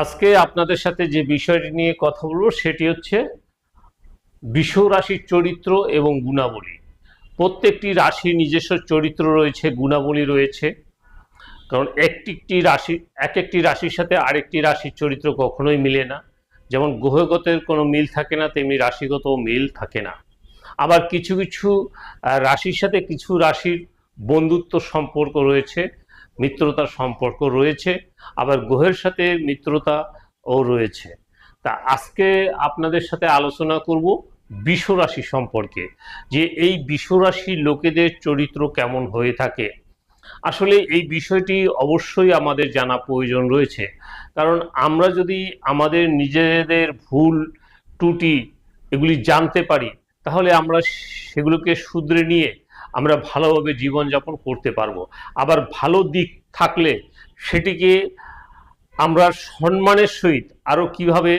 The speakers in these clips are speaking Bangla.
আজকে আপনাদের সাথে যে বিষয়টি নিয়ে কথা বলব, সেটি হচ্ছে বিষ রাশির চরিত্র এবং গুণাবলী। প্রত্যেকটি রাশির নিজস্ব চরিত্র রয়েছে, গুণাবলী রয়েছে। কারণ একটি রাশি এক একটি রাশির সাথে আরেকটি রাশির চরিত্র কখনোই মিলে না। যেমন গ্রহগতের কোনো মিল থাকে না, তেমনি রাশিগত মিল থাকে না। আবার কিছু কিছু রাশির সাথে কিছু রাশির বন্ধুত্ব সম্পর্ক রয়েছে। মিত্রতার সম্পর্ক রয়েছে, আবার গ্রহের সাথে মিত্রতাও রয়েছে। তা আজকে আপনাদের সাথে আলোচনা করব বিশ্বরাশি সম্পর্কে, যে এই বিশ্বরাশির লোকেদের চরিত্র কেমন হয়ে থাকে। আসলে এই বিষয়টি অবশ্যই আমাদের জানা প্রয়োজন রয়েছে, কারণ আমরা যদি আমাদের নিজেদের ভুল, ত্রুটি এগুলি জানতে পারি, তাহলে আমরা সেগুলোকে শুধরে নিয়ে আমরা ভালোভাবে জীবনযাপন করতে পারব। আবার ভালো দিক থাকলে সেটিকে আমরা সম্মানের সহিত আরও কীভাবে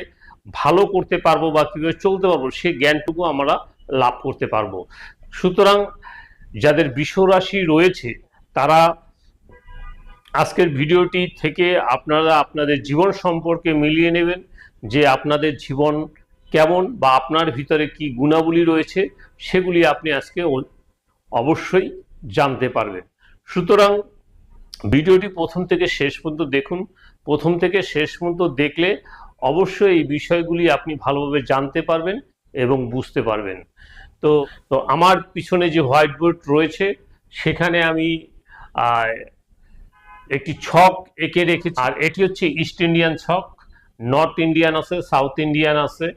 ভালো করতে পারব বা কীভাবে চলতে পারব, সে জ্ঞানটুকু আমরা লাভ করতে পারব। সুতরাং যাদের বিশ্বরাশি রয়েছে, তারা আজকের ভিডিওটি থেকে আপনারা আপনাদের জীবন সম্পর্কে মিলিয়ে নেবেন যে আপনাদের জীবন কেমন বা আপনার ভিতরে কি গুণাবলী রয়েছে, সেগুলি আপনি আজকে অবশ্যই জানতে পারবেন। সুতরাং ভিডিওটি প্রথম থেকে শেষ পর্যন্ত দেখুন। প্রথম থেকে শেষ পর্যন্ত দেখলে অবশ্যই এই বিষয়গুলি আপনি ভালোভাবে জানতে পারবেন এবং বুঝতে পারবেন। তো তো আমার পিছনে যে হোয়াইট বোর্ড রয়েছে, সেখানে আমি একটি ছক এঁকে রেখেছি। আর এটি হচ্ছে ইস্ট ইন্ডিয়ান ছক, নর্থ ইন্ডিয়ান আছে, সাউথ ইন্ডিয়ান আছে।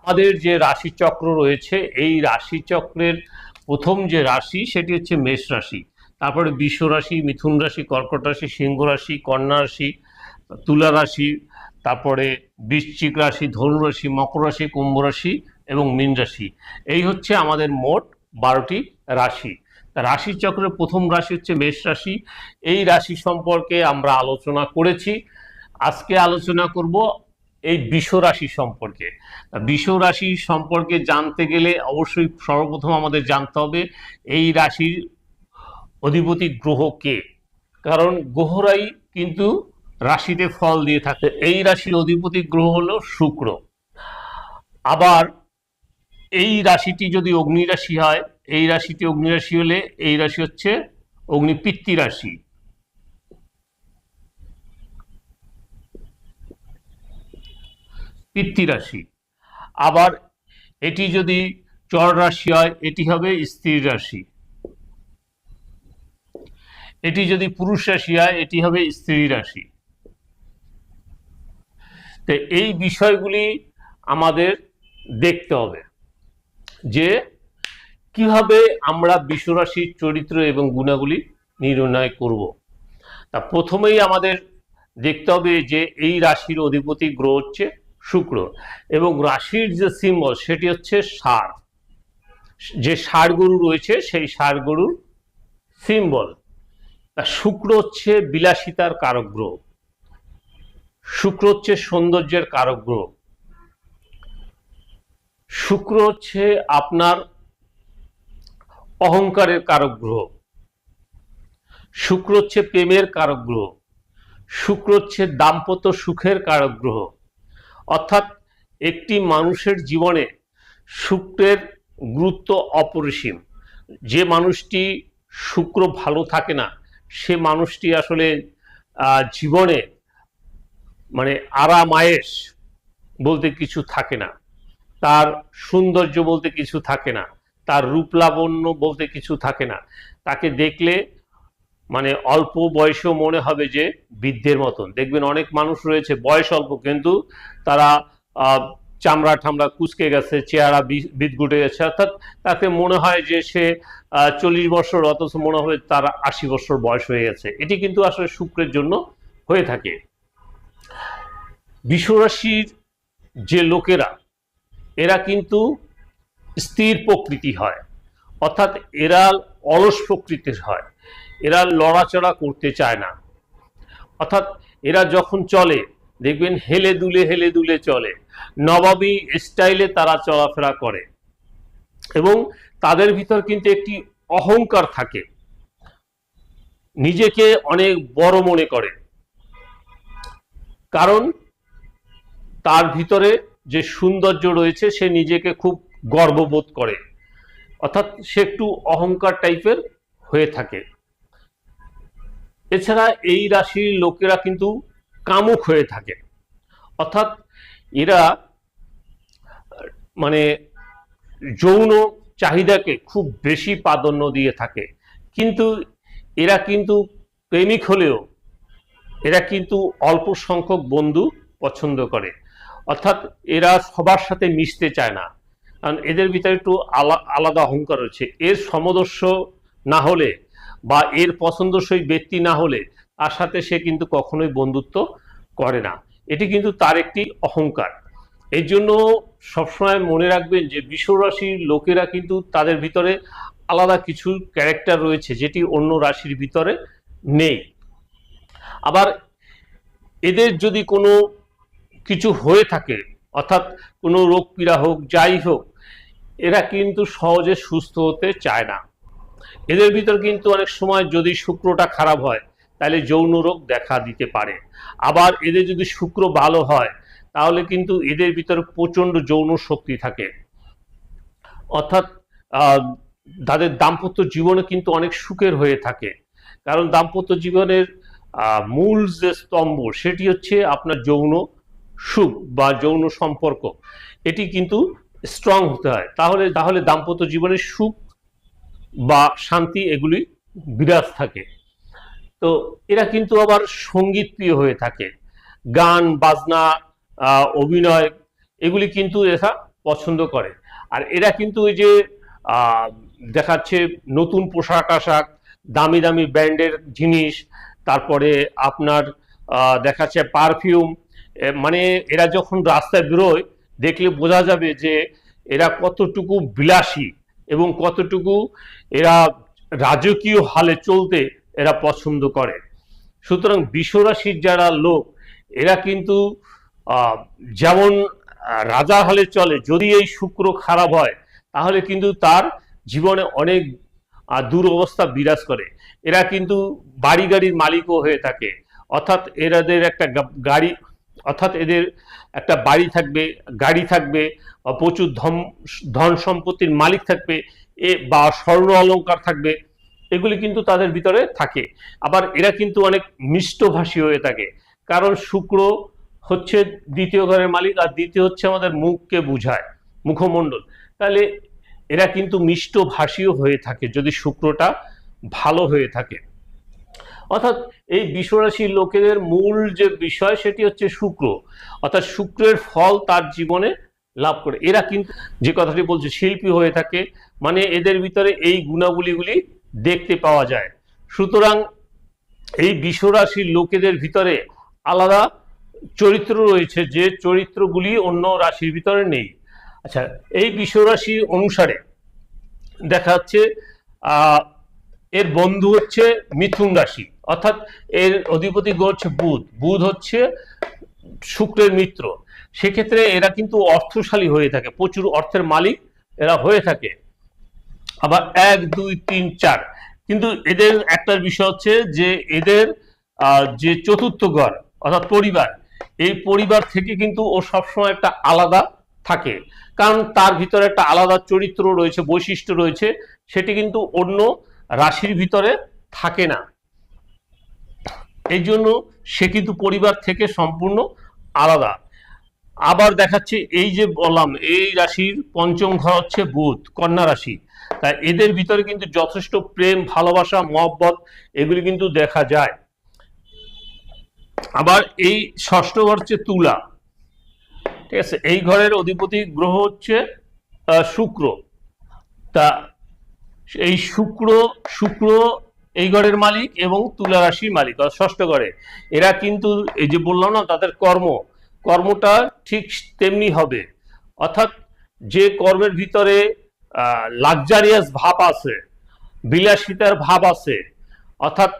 আমাদের যে রাশিচক্র রয়েছে, এই রাশিচক্রের প্রথম যে রাশি সেটি হচ্ছে মেষ রাশি। তারপরে বিশ্ব রাশি, মিথুন রাশি, কর্কট রাশি, সিংহ রাশি, কন্যা রাশি, তুলা রাশি, তারপরে বৃশ্চিক রাশি, ধনু রাশি, মকর রাশি, কুম্ভ রাশি এবং মীন রাশি। এই হচ্ছে আমাদের মোট বারোটি রাশি। রাশি চক্রের প্রথম রাশি হচ্ছে মেষ রাশি। এই রাশি সম্পর্কে আমরা আলোচনা করেছি। আজকে আলোচনা করব এই বিষ রাশি সম্পর্কে। বিষ রাশি সম্পর্কে জানতে গেলে অবশ্যই সর্বপ্রথম আমাদের জানতে হবে, এই রাশির অধিপতি গ্রহ কে? কারণ গ্রহরাই কিন্তু রাশিতে ফল দিয়ে থাকে। এই রাশির অধিপতি গ্রহ হলো শুক্র। আবার এই রাশিটি যদি অগ্নি রাশি হয়, এই রাশিটি অগ্নি রাশি হলে এই রাশি হচ্ছে অগ্নিপিত্তি রাশি। পিতৃ রাশি। আবার এটি যদি চর রাশি হয়, এটি হবে স্ত্রী রাশি। এটি যদি পুরুষ রাশি হয়, এটি হবে স্ত্রী রাশি। তো এই বিষয়গুলি আমাদের দেখতে হবে যে কীভাবে আমরা বিশ্বরাশির চরিত্র এবং গুণাগুলি নির্ণয় করব। তা প্রথমেই আমাদের দেখতে হবে যে এই রাশির অধিপতি গ্রহ হচ্ছে শুক্র এবং রাশির যে সিম্বল সেটি হচ্ছে ষাঁড় যে ষাঁড় গরু রয়েছে সেই ষাঁড় গরুর সিম্বল শুক্র হচ্ছে বিলাসিতার কারক গ্রহ শুক্র হচ্ছে সৌন্দর্যের কারক গ্রহ শুক্র হচ্ছে আপনার অহংকারের কারক গ্রহ শুক্র হচ্ছে প্রেমের কারক গ্রহ শুক্র হচ্ছে দাম্পত্য সুখের কারক গ্রহ অর্থাৎ একটি মানুষের জীবনে শুক্রের গুরুত্ব অপরিসীম। যে মানুষটি শুক্র ভালো থাকে না, সে মানুষটি আসলে জীবনে মানে আরামায়েশ বলতে কিছু থাকে না। তার সৌন্দর্য বলতে কিছু থাকে না। তার রূপ লাবণ্য বলতে কিছু থাকে না। তাকে দেখলে মানে অল্প বয়সেও মনে হবে যে বৃদ্ধের মতন। দেখবেন অনেক মানুষ রয়েছে বয়স অল্প, কিন্তু তারা চামড়া ঠামড়া কুচকে গেছে, চেহারা বিদগুটে গেছে, অর্থাৎ তাকে মনে হয় যে সে চল্লিশ বছর অথচ মনে হবে তার আশি বছর বয়স হয়ে গেছে। এটি কিন্তু আসলে শুক্রের জন্য হয়ে থাকে। বিশ্বরাশির যে লোকেরা, এরা কিন্তু স্থির প্রকৃতি হয়। অর্থাৎ এরা অলস প্রকৃতির হয়। এরা লড়াচড়া করতে চায় না। অর্থাৎ এরা যখন চলে, দেখবেন হেলে দুলে হেলে দুলে চলে। নবাবী স্টাইলে তারা চলাফেরা করে। এবং তাদের ভিতর কিন্তু একটি অহংকার থাকে। নিজেকে অনেক বড় মনে করে। কারণ তার ভিতরে যে সৌন্দর্য রয়েছে, সে নিজেকে খুব গর্ববোধ করে। অর্থাৎ সে একটু অহংকার টাইপের হয়ে থাকে। এছাড়া এই রাশির লোকেরা কিন্তু কামুক হয়ে থাকে। অর্থাৎ এরা মানে যৌন চাহিদাকে খুব বেশি প্রাধান্য দিয়ে থাকে। কিন্তু এরা কিন্তু প্রেমিক হলেও এরা কিন্তু অল্প সংখ্যক বন্ধু পছন্দ করে। অর্থাৎ এরা সবার সাথে মিশতে চায় না। কারণ এদের ভিতরে একটু আলা- আলাদা অহংকার রয়েছে। এর সমদর্শ না হলে বা এর পছন্দসই ব্যক্তি না হলে তার সাথে সে কিন্তু কখনোই বন্ধুত্ব করে না। এটি কিন্তু তার একটি অহংকার। এই জন্য সবসময় মনে রাখবেন যে বিশ্বরাশির লোকেরা কিন্তু তাদের ভিতরে আলাদা কিছু ক্যারেক্টার রয়েছে যেটি অন্য রাশির ভিতরে নেই। আবার এদের যদি কোনো কিছু হয়ে থাকে, অর্থাৎ কোনো রোগ পীড়া হোক, যাই হোক, এরা কিন্তু সহজে সুস্থ হতে চায় না। এদের ভিতর কিন্তু অনেক সময় যদি শুক্রটা খারাপ হয়, তাহলে যৌন রোগ দেখা দিতে পারে। আবার এদের যদি শুক্র ভালো হয়, তাহলে কিন্তু এদের ভিতরে প্রচণ্ড যৌন শক্তি থাকে। অর্থাৎ তাদের দাম্পত্য জীবনে কিন্তু অনেক সুখের হয়ে থাকে। কারণ দাম্পত্য জীবনের মূল যে স্তম্ভ, সেটি হচ্ছে আপনার যৌন সুখ বা যৌন সম্পর্ক। এটি কিন্তু স্ট্রং হতে হয়। তাহলে তাহলে দাম্পত্য জীবনের সুখ বা শান্তি এগুলি বিরাজ থাকে। তো এরা কিন্তু আবার সংগীত প্রিয় হয়ে থাকে। গান, বাজনা অভিনয় এগুলি কিন্তু এরা পছন্দ করে। আর এরা কিন্তু ওই যে দেখাচ্ছে নতুন পোশাক আশাক, দামি দামি ব্র্যান্ডের জিনিস, তারপরে আপনার দেখাচ্ছে পারফিউম মানে এরা যখন রাস্তায় বেরোয়, দেখলে বোঝা যাবে যে এরা কতটুকু বিলাসী এবং কতটুকু এরা রাজকীয় হালে চলতে এরা পছন্দ করে। সুতরাং বিশ্বরাশির যারা লোক, এরা কিন্তু যেমন রাজা হালে চলে, যদি এই শুক্র খারাপ হয়, তাহলে কিন্তু তার জীবনে অনেক দুরবস্থা বিরাজ করে। এরা কিন্তু বাড়ি গাড়ির মালিকও হয়ে থাকে। অর্থাৎ এরাদের একটা গাড়ি, অর্থাৎ এদের একটা বাড়ি থাকবে, গাড়ি থাকবে প্রচুর ধন সম্পত্তির মালিক থাকবে। এ বা স্বর্ণ অলঙ্কার থাকবে, এগুলি কিন্তু তাদের ভিতরে থাকে। আবার এরা কিন্তু অনেক মিষ্টভাষী হয়ে থাকে। কারণ শুক্র হচ্ছে দ্বিতীয় ঘরের মালিক আর দ্বিতীয় হচ্ছে আমাদের মুখকে বুঝায়, মুখমণ্ডল। তাহলে এরা কিন্তু মিষ্টভাষীও হয়ে থাকে যদি শুক্রটা ভালো হয়ে থাকে। অর্থাৎ এই বিশ্বরাশির লোকেদের মূল যে বিষয় সেটি হচ্ছে শুক্র। অর্থাৎ শুক্রের ফল তার জীবনে লাভ করে। এরা কিন্তু যে কথাটি বলছে, শিল্পী হয়ে থাকে মানে এদের ভিতরে এই গুণাবলীগুলি দেখতে পাওয়া যায়। সুতরাং এই বিশ্বরাশির লোকেদের ভিতরে আলাদা চরিত্র রয়েছে, যে চরিত্রগুলি অন্য রাশির ভিতরে নেই। আচ্ছা এই বিশ্বরাশি অনুসারে দেখা যাচ্ছে এর বন্ধু হচ্ছে মিথুন রাশি, অর্থাৎ এর অধিপতি হচ্ছে বুধ। বুধ হচ্ছে শুক্রের মিত্র। সেক্ষেত্রে এরা কিন্তু অর্থশালী হয়ে থাকে। প্রচুর অর্থের মালিক এরা হয়ে থাকে। আবার এক, দুই, তিন, চার। কিন্তু এদের একটা বিষয় হচ্ছে যে এদের যে চতুর্থ ঘর, অর্থাৎ পরিবার, এই পরিবার থেকে কিন্তু ও সবসময় একটা আলাদা থাকে। কারণ তার ভিতরে একটা আলাদা চরিত্র রয়েছে, বৈশিষ্ট্য রয়েছে, সেটি কিন্তু অন্য রাশির ভিতরে থাকে না। এই জন্য সে কিন্তু পরিবার থেকে সম্পূর্ণ আলাদা। আবার দেখাচ্ছে, এই যে বললাম, এই রাশির পঞ্চম ঘর হচ্ছে বুধ, কন্যা রাশি। তাই এদের ভিতরে কিন্তু যথেষ্ট প্রেম, ভালোবাসা, মহব্বত, এগুলি কিন্তু দেখা যায়। আবার এই ষষ্ঠ ঘর হচ্ছে তুলা। ঠিক আছে, এই ঘরের অধিপতি গ্রহ হচ্ছে শুক্র। তা এই শুক্র শুক্র এই ঘরের মালিক এবং তুলা রাশির মালিক ষষ্ঠ ঘরে। এরা কিন্তু এই যে বললাম না, তাদের কর্ম। কর্মটা ঠিক তেমনি হবে। অর্থাৎ যে কর্মের ভিতরে লাক্সারিয়াস ভাব আছে, বিলাসিতার ভাব আছে, অর্থাৎ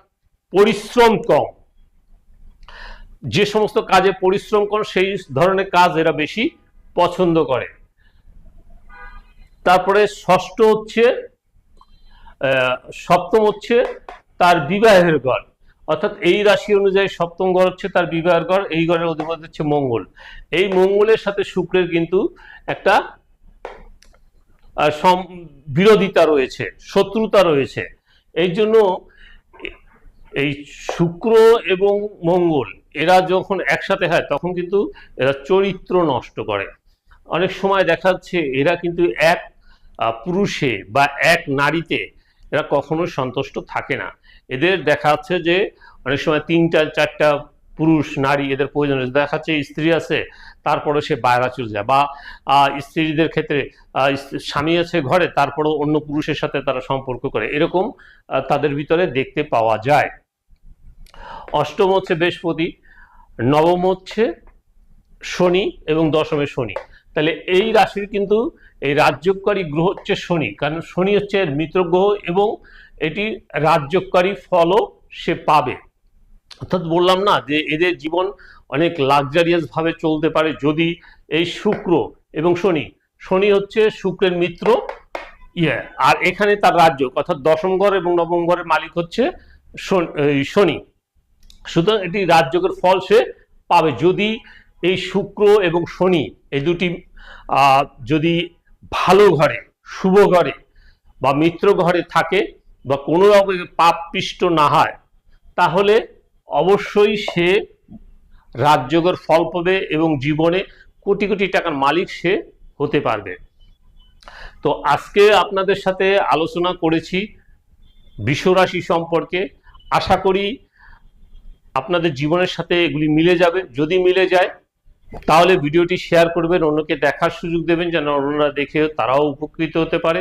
পরিশ্রম কম, যে সমস্ত কাজে পরিশ্রম কম, সেই ধরনের কাজ এরা বেশি পছন্দ করে। তারপরে ষষ্ঠ হচ্ছে সপ্তম হচ্ছে তার বিবাহের ঘর অর্থাৎ এই রাশি অনুযায়ী সপ্তম ঘর হচ্ছে তার বিবাহের ঘর এই ঘরের অধিপতি হচ্ছে মঙ্গল। এই মঙ্গলের সাথে শুক্রের কিন্তু একটা বিরোধিতা রয়েছে, শত্রুতা রয়েছে। এই জন্য এই শুক্র এবং মঙ্গল, এরা যখন একসাথে হয়, তখন কিন্তু এরা চরিত্র নষ্ট করে। অনেক সময় দেখা যাচ্ছে এরা কিন্তু এক পুরুষে বা এক নারীতে এরা কখনো সন্তুষ্ট থাকে না। এদের দেখা যাচ্ছে যে অনেক সময় তিনটা, চারটা পুরুষ, নারী এদের প্রয়োজন আছে। দেখা যাচ্ছে স্ত্রী আছে তারপরে সে বাইরা চলে যায় বা স্ত্রীদের ক্ষেত্রে স্বামী আছে ঘরে, তারপরেও অন্য পুরুষের সাথে তারা সম্পর্ক করে। এরকম তাদের ভিতরে দেখতে পাওয়া যায়। অষ্টম হচ্ছে বৃহস্পতি, নবম হচ্ছে শনি এবং দশমে শনি। তাহলে এই রাশির কিন্তু এই রাজ্যকারী গ্রহ হচ্ছে শনি, কারণ শনি হচ্ছে মিত্র গ্রহ এবং এটি রাজ্যকারী ফলও সে পাবে। অর্থাৎ বললাম না যে এদের জীবন অনেক লাক্সারিয়াস ভাবে চলতে পারে যদি এই শুক্র এবং শনি শনি হচ্ছে শুক্রের মিত্র ইয়ে আর এখানে তার রাজ্য, অর্থাৎ দশম ঘর এবং নবম ঘরের মালিক হচ্ছে শন- সুতরাং এটি রাজযোগের ফল সে পাবে। যদি এই শুক্র এবং শনি, এই দুটি যদি ভালো ঘরে, শুভ ঘরে বা মিত্র ঘরে থাকে বা কোনো রকম পাপ পিষ্ট না হয়, তাহলে অবশ্যই সে রাজযোগের ফল পাবে এবং জীবনে কোটি কোটি টাকার মালিক সে হতে পারবে। তো আজকে আপনাদের সাথে আলোচনা করেছি বিশ্বরাশি সম্পর্কে। আশা করি আপনাদের জীবনের সাথে এগুলি মিলে যাবে। যদি মিলে যায়, তাহলে ভিডিওটি শেয়ার করবেন, অন্যকে দেখার সুযোগ দেবেন, যেন অন্যরা দেখে তারাও উপকৃত হতে পারে।